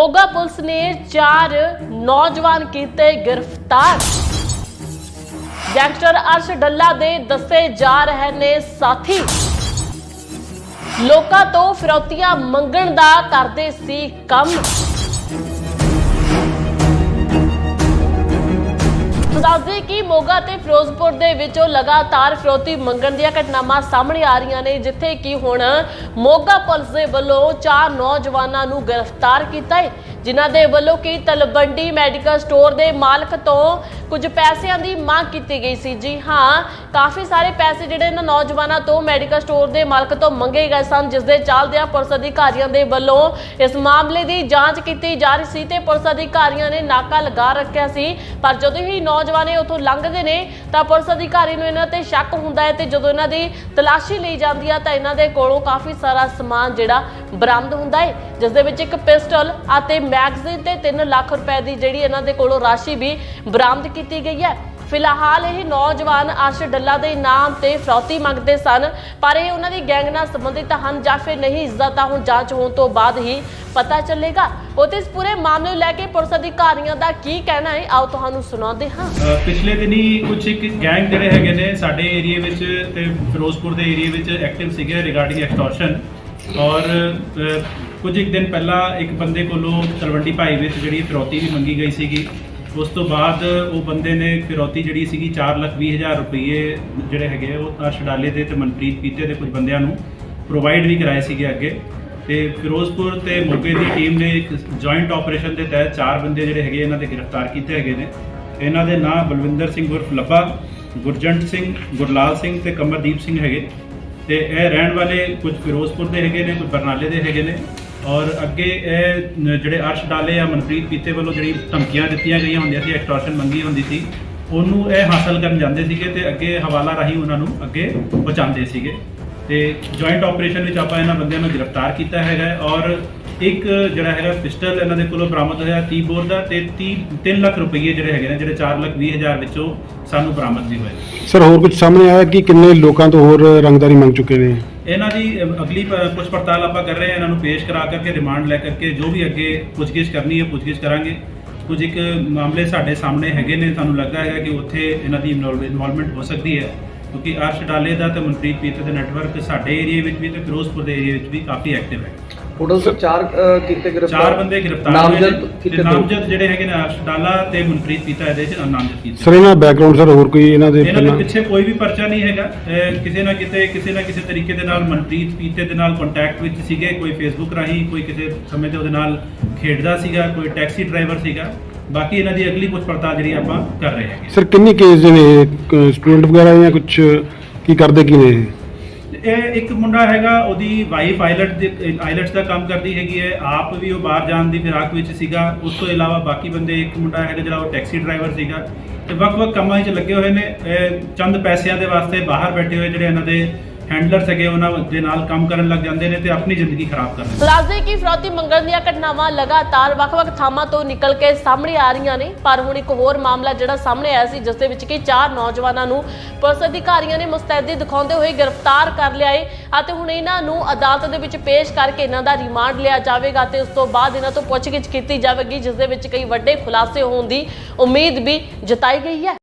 Moga police ਨੇ ਚਾਰ ਨੌਜਵਾਨ ਕੀਤੇ ਗ੍ਰਿਫਤਾਰ। ਗੈਂਗਸਟਰ ਅਰਸ਼ ਡੱਲਾ ਦੇ ਦੱਸੇ ਜਾ ਰਹੇ ਨੇ ਸਾਥੀ। ਲੋਕਾਂ ਤੋਂ ਫਿਰੌਤੀਆਂ ਮੰਗਣ ਦਾ ਕਰਦੇ ਸੀ ਕੰਮ। ਦੱਸਦੇ ਕਿ ਮੋਗਾ ਤੇ ਫਿਰੋਜ਼ਪੁਰ ਦੇ ਵਿੱਚੋਂ ਲਗਾਤਾਰ ਫਿਰੋਤੀ ਮੰਗਣ ਦੀਆਂ ਘਟਨਾਵਾਂ ਸਾਹਮਣੇ ਆ ਰਹੀਆਂ ਨੇ, ਜਿੱਥੇ ਕਿ ਹੁਣ ਮੋਗਾ ਪੁਲਿਸ ਦੇ ਵੱਲੋਂ ਚਾਰ ਨੌਜਵਾਨਾਂ ਨੂੰ ਗ੍ਰਿਫਤਾਰ ਕੀਤਾ ਹੈ। ਜਿਨ੍ਹਾਂ ਦੇ ਵੱਲੋਂ ਕਿ ਤਲਵੰਡੀ ਮੈਡੀਕਲ ਸਟੋਰ ਦੇ ਮਾਲਕ ਤੋਂ ਕੁਝ ਪੈਸਿਆਂ ਦੀ ਮੰਗ ਕੀਤੀ ਗਈ ਸੀ? ਜੀ ਹਾਂ, ਕਾਫੀ ਸਾਰੇ ਪੈਸੇ ਜਿਹੜੇ ਇਹਨਾਂ ਨੌਜਵਾਨਾਂ ਤੋਂ ਮੈਡੀਕਲ ਸਟੋਰ ਦੇ ਮਾਲਕ ਤੋਂ ਮੰਗੇ ਗਏ ਸਨ, ਜਿਸ ਦੇ ਚੱਲਦਿਆਂ ਪੁਲਿਸ ਅਧਿਕਾਰੀਆਂ ਦੇ ਵੱਲੋਂ ਇਸ ਮਾਮਲੇ ਦੀ ਜਾਂਚ ਕੀਤੀ ਜਾ ਰਹੀ ਸੀ ਤੇ ਪੁਲਿਸ ਅਧਿਕਾਰੀਆਂ ਨੇ ਨਾਕਾ ਲਗਾ ਰੱਖਿਆ ਸੀ। ਪਰ ਜਦੋਂ ਹੀ ਨੌਜਵਾਨ ਇਹ ਉੱਥੋਂ ਲੰਘਦੇ ਨੇ, ਤਾਂ ਪੁਲਿਸ ਅਧਿਕਾਰੀ ਨੂੰ ਇਹਨਾਂ ਤੇ ਸ਼ੱਕ ਹੁੰਦਾ ਹੈ ਤੇ ਜਦੋਂ ਇਹਨਾਂ ਦੀ ਤਲਾਸ਼ੀ ਲਈ ਜਾਂਦੀ ਆ, ਤਾਂ ਇਹਨਾਂ ਦੇ ਕੋਲੋਂ ਕਾਫੀ ਸਾਰਾ ਸਮਾਨ ਜਿਹੜਾ ਬਰਾਮਦ ਹੁੰਦਾ ਹੈ, ਜਿਸ ਦੇ ਵਿੱਚ ਇੱਕ ਪਿਸਟਲ ਅਤੇ ਮੈਗਜ਼ੀਨ ਤੇ 3 ਲੱਖ ਰੁਪਏ ਦੀ ਜਿਹੜੀ ਇਹਨਾਂ ਦੇ ਕੋਲੋਂ ਰਾਸ਼ੀ ਵੀ ਬਰਾਮਦ ਕੀਤੀ ਗਈ ਹੈ। ਫਿਲਹਾਲ ਇਹ ਨੌਜਵਾਨ ਅਰਸ਼ ਡੱਲਾ ਦੇ ਨਾਮ ਤੇ ਫਰੌਤੀ ਮੰਗਦੇ ਸਨ, ਪਰ ਇਹ ਉਹਨਾਂ ਦੀ ਗੈਂਗ ਨਾਲ ਸੰਬੰਧਿਤ ਹਨ ਜਾਂ ਫਿਰ ਨਹੀਂ ਇਸਦਾ ਤਾਂ ਹੁਣ ਜਾਂਚ ਹੋਣ ਤੋਂ ਬਾਅਦ ਹੀ ਪਤਾ ਚੱਲੇਗਾ। ਉਤੇ ਇਸ ਪੂਰੇ ਮਾਮਲੇ ਨੂੰ ਲੈ ਕੇ ਪੁਲਿਸ ਅਧਿਕਾਰੀਆਂ ਦਾ ਕੀ ਕਹਿਣਾ ਹੈ, ਆਓ ਤੁਹਾਨੂੰ ਸੁਣਾਉਂਦੇ ਹਾਂ। ਪਿਛਲੇ ਦਿਨੀ ਕੁਝ ਇੱਕ ਗੈਂਗ ਜਿਹੜੇ ਹੈਗੇ ਨੇ ਸਾਡੇ ਏਰੀਆ ਵਿੱਚ ਤੇ ਫਿਰੋਜ਼ਪੁਰ ਦੇ ਏਰੀਆ ਵਿੱਚ ਐਕਟਿਵ ਸੀਗੇ ਰਿਗਾਰਡਿੰਗ ਐਕਸਟੋਰਸ਼ਨ ਔਰ ਕੁਝ ਇੱਕ ਦਿਨ ਪਹਿਲਾਂ ਇੱਕ ਬੰਦੇ ਕੋਲੋਂ ਤਲਵੰਡੀ ਭਾਈ ਵਿੱਚ ਜਿਹੜੀ ਫਿਰੌਤੀ ਵੀ ਮੰਗੀ ਗਈ ਸੀਗੀ ਉਸ ਤੋਂ ਬਾਅਦ ਉਹ ਬੰਦੇ ਨੇ ਫਿਰੌਤੀ ਜਿਹੜੀ ਸੀਗੀ 4 ਲੱਖ 20 ਹਜ਼ਾਰ ਰੁਪਏ ਜਿਹੜੇ ਹੈਗੇ ਆ, ਉਹ ਅਰਸ਼ ਡਾਲੇ ਦੇ ਤੇ ਮਨਪ੍ਰੀਤ ਪੀਤੇ ਦੇ ਕੁਝ ਬੰਦਿਆਂ ਨੂੰ ਪ੍ਰੋਵਾਈਡ ਵੀ ਕਰਾਏ ਸੀਗੇ ਅੱਗੇ। ਤੇ ਫਿਰੋਜ਼ਪੁਰ ਤੇ ਮੋਗੇ ਦੀ ਟੀਮ ਨੇ ਇੱਕ ਜੁਆਇੰਟ ਆਪਰੇਸ਼ਨ ਦੇ ਤਹਿਤ ਚਾਰ ਬੰਦੇ ਜਿਹੜੇ ਹੈਗੇ ਇਹਨਾਂ ਦੇ ਗ੍ਰਿਫਤਾਰ ਕੀਤੇ ਹੈਗੇ ਨੇ। ਇਹਨਾਂ ਦੇ ਨਾਂ ਬਲਵਿੰਦਰ ਸਿੰਘ ਉਰਫ ਲੱਭਾ ਗੁਰਜੰਟ ਸਿੰਘ ਗੁਰਲਾਲ ਸਿੰਘ ਤੇ ਕਮਰਦੀਪ ਸਿੰਘ ਹੈਗੇ। ਤੇ ਇਹ ਰਹਿਣ ਵਾਲੇ ਕੁਝ ਫਿਰੋਜ਼ਪੁਰ ਦੇ ਹੈਗੇ ਨੇ, ਕੁਝ ਬਰਨਾਲੇ ਦੇ ਹੈਗੇ ਨੇ ਔਰ ਅੱਗੇ ਇਹ ਜਿਹੜੇ ਅਰਸ਼ ਡਾਲੇ ਆ ਮਨਪ੍ਰੀਤ ਪੀਤੇ ਵੱਲੋਂ ਜਿਹੜੀ ਧਮਕੀਆਂ ਦਿੱਤੀਆਂ ਗਈਆਂ ਹੁੰਦੀਆਂ ਸੀ ਐਕਸਟੋਰਸ਼ਨ ਮੰਗੀ ਹੁੰਦੀ ਸੀ, ਉਹਨੂੰ ਇਹ ਹਾਸਲ ਕਰਨ ਜਾਂਦੇ ਸੀਗੇ ਤੇ ਅੱਗੇ ਹਵਾਲਾ ਰਾਹੀਂ ਉਹਨਾਂ ਨੂੰ ਅੱਗੇ ਪਹੁੰਚਾਉਂਦੇ ਸੀਗੇ। ਤੇ ਜੁਆਇੰਟ ਆਪਰੇਸ਼ਨ ਵਿੱਚ ਆਪਾਂ ਇਹਨਾਂ ਬੰਦਿਆਂ ਨੂੰ ਗ੍ਰਿਫਤਾਰ ਕੀਤਾ ਹੈਗਾ ਔਰ ਇੱਕ ਜਿਹੜਾ ਹੈਗਾ ਪਿਸਟਲ ਇਹਨਾਂ ਦੇ ਕੋਲੋਂ ਬਰਾਮਦ ਹੋਇਆ 30 ਬੋਰ ਦਾ ਤੇ 30 3 ਲੱਖ ਰੁਪਏ ਜਿਹੜੇ ਹੈਗੇ ਨੇ ਜਿਹੜੇ 4 ਲੱਖ 20 ਹਜ਼ਾਰ ਵਿੱਚੋਂ ਸਾਨੂੰ ਬਰਾਮਦ ਵੀ ਹੋਏ ਸਰ ਹੋਰ ਕੁਝ ਸਾਹਮਣੇ ਆਇਆ ਕਿ ਕਿੰਨੇ ਲੋਕਾਂ ਤੋਂ ਹੋਰ ਰੰਗਦਾਰੀ ਮੰਗ ਚੁੱਕੇ ਨੇ? ਇਹਨਾਂ ਦੀ ਅਗਲੀ ਪ- ਪੁੱਛ ਪੜਤਾਲ ਆਪਾਂ ਕਰ ਰਹੇ ਹਾਂ ਇਹਨਾਂ ਨੂੰ ਪੇਸ਼ ਕਰਾ ਕਰਕੇ ਰਿਮਾਂਡ ਲੈ ਕਰਕੇ ਜੋ ਵੀ ਅੱਗੇ ਪੁੱਛਗਿੱਛ ਕਰਨੀ ਹੈ ਪੁੱਛਗਿੱਛ ਕਰਾਂਗੇ। ਕੁਝ ਇੱਕ ਮਾਮਲੇ ਸਾਡੇ ਸਾਹਮਣੇ ਹੈਗੇ ਨੇ ਸਾਨੂੰ ਲੱਗਦਾ ਹੈਗਾ ਕਿ ਉੱਥੇ ਇਹਨਾਂ ਦੀ ਇਨਵੋਲਵਮੈਂਟ ਹੋ ਸਕਦੀ ਹੈ ਕਿਉਂਕਿ ਅਰਸ਼ ਡਾਲੇ ਦਾ ਤੇ ਮਨਪ੍ਰੀਤ ਪੀਤੇ ਦਾ ਨੈਟਵਰਕ ਸਾਡੇ ਏਰੀਆ ਵਿੱਚ ਵੀ ਤੇ ਫਿਰੋਜ਼ਪੁਰ ਦੇ ਏਰੀਆ ਵਿੱਚ ਵੀ ਕਾਫੀ ਐਕਟਿਵ ਹੈ। ਟੋਟਲ ਸਰ ਚਾਰ ਅ, ਕੀਤੇ ਗ੍ਰਿਫਤਾਰ ਚਾਰ ਬੰਦੇ ਗ੍ਰਿਫਤਾਰ ਹੋਏ ਨਾਮਜ਼ਦ ਨੇ ਕੀਤੇ ਤੇ ਦੋ। ਨਾਮਜ਼ਦ ਜਿਹੜੇ ਹੈਗੇ ਨੇ ਅਰਸ਼ ਡਾਲਾ ਤੇ ਮਨਪ੍ਰੀਤ ਪੀਤਾ ਇਹਦੇ ਚ ਨਾਮਜ਼ਦ ਕੀਤੇ ਸਰ ਇਹਨਾਂ ਬੈਕਗ੍ਰਾਉਂਡ ਸਰ ਹੋਰ ਕੋਈ ਇਹਨਾਂ ਦੇ ਇਹਨਾਂ ਦੇ ਪਹਿਲਾਂ? ਪਿੱਛੇ ਕੋਈ ਵੀ ਪਰਚਾ ਨਹੀਂ ਹੈਗਾ। ਅਹ ਕਿਸੇ ਨਾ ਕਿਤੇ ਕਿਸੇ ਨਾ ਕਿਸੇ ਤਰੀਕੇ ਦੇ ਨਾਲ ਮਨਪ੍ਰੀਤ ਪੀਤੇ ਦੇ ਨਾਲ ਕੰਟੈਕਟ ਵਿੱਚ ਸੀਗੇ ਕੋਈ ਫੇਸਬੁੱਕ ਰਾਹੀਂ ਕੋਈ ਕਿਸੇ ਸਮੇਂ ਤੇ ਉਹਦੇ ਨਾਲ ਖੇਡਦਾ ਸੀਗਾ ਕੋਈ ਟੈਕਸੀ ਡਰਾਈਵਰ ਸੀਗਾ। ਬਾਕੀ ਇਹਨਾਂ ਦੀ ਅਗਲੀ ਪੁੱਛ ਪੜਤਾਲ ਜਿਹੜੀ ਆਪਾਂ ਕਰ ਰਹੇ ਹੈਗੇ। ਸਰ ਕਿੰਨੀ ਕੇਸ ਦੇ ਨੇ? ਸਟੂਡੈਂਟ ਵਗੈਰਾ ਜਾਂ ਕੁਝ ਕੀ ਕਰਦੇ ਕੀ ਨੇ ਇਹ? ਇਹ ਇੱਕ ਮੁੰਡਾ ਹੈਗਾ, ਉਹਦੀ ਵਾਈਫ ਆਈਲਟ ਦੇ ਆਈਲਟਸ ਦਾ ਕੰਮ ਕਰਦੀ ਹੈਗੀ ਹੈ। ਆਪ ਵੀ ਉਹ ਬਾਹਰ ਜਾਣ ਦੀ ਫਿਰਾਕ ਵਿੱਚ ਸੀਗਾ। ਉਸ ਤੋਂ ਇਲਾਵਾ ਬਾਕੀ ਬੰਦੇ, ਇੱਕ ਮੁੰਡਾ ਹੈਗਾ ਜਿਹੜਾ ਉਹ ਟੈਕਸੀ ਡਰਾਈਵਰ ਸੀਗਾ। ਤੇ ਵੱਖ-ਵੱਖ ਕੰਮਾਂ 'ਚ ਲੱਗੇ ਹੋਏ ਨੇ। ਚੰਦ ਪੈਸਿਆਂ ਦੇ ਵਾਸਤੇ ਬਾਹਰ ਬੈਠੇ ਹੋਏ ਜਿਹੜੇ ਇਹਨਾਂ ਦੇ ਹੈਂਡਲਰਸ ਹੈਗੇ, ਉਹਨਾਂ ਦੇ ਨਾਲ ਕੰਮ ਕਰਨ ਲੱਗ ਜਾਂਦੇ ਨੇ ਤੇ ਆਪਣੀ ਜ਼ਿੰਦਗੀ ਖਰਾਬ ਕਰ ਲੈਂਦੇ ਦੱਸਦੇ ਕਿ ਫਰੌਤੀ ਮੰਗਣ ਦੀਆਂ ਘਟਨਾਵਾਂ ਲਗਾਤਾਰ ਵੱਖ-ਵੱਖ ਥਾਵਾਂ ਤੋਂ ਨਿਕਲ ਕੇ ਸਾਹਮਣੇ ਆ ਰਹੀਆਂ ਨੇ, ਪਰ ਹੁਣ ਇੱਕ ਹੋਰ ਮਾਮਲਾ ਜਿਹੜਾ ਸਾਹਮਣੇ ਆਇਆ ਸੀ, ਜਿਸ ਦੇ ਵਿੱਚ ਕਿ ਚਾਰ ਨੌਜਵਾਨਾਂ ਨੂੰ ਪੁਲਿਸ ਅਧਿਕਾਰੀਆਂ ਨੇ ਮੁਸਤੈਦੀ ਦਿਖਾਉਂਦੇ ਹੋਏ ਗ੍ਰਿਫਤਾਰ ਕਰ ਲਿਆ ਏ ਅਤੇ ਹੁਣ ਇਹਨਾਂ ਨੂੰ ਅਦਾਲਤ ਦੇ ਵਿੱਚ ਪੇਸ਼ ਕਰਕੇ ਇਹਨਾਂ ਦਾ ਰਿਮਾਂਡ ਲਿਆ ਜਾਵੇਗਾ ਤੇ ਉਸ ਤੋਂ ਬਾਅਦ ਇਹਨਾਂ ਤੋਂ ਪੁੱਛਗਿੱਛ ਕੀਤੀ ਜਾਵੇਗੀ, ਜਿਸ ਦੇ ਵਿੱਚ ਕਈ ਵੱਡੇ ਖੁਲਾਸੇ ਹੋਣ ਦੀ ਉਮੀਦ ਵੀ ਜਤਾਈ ਗਈ ਹੈ।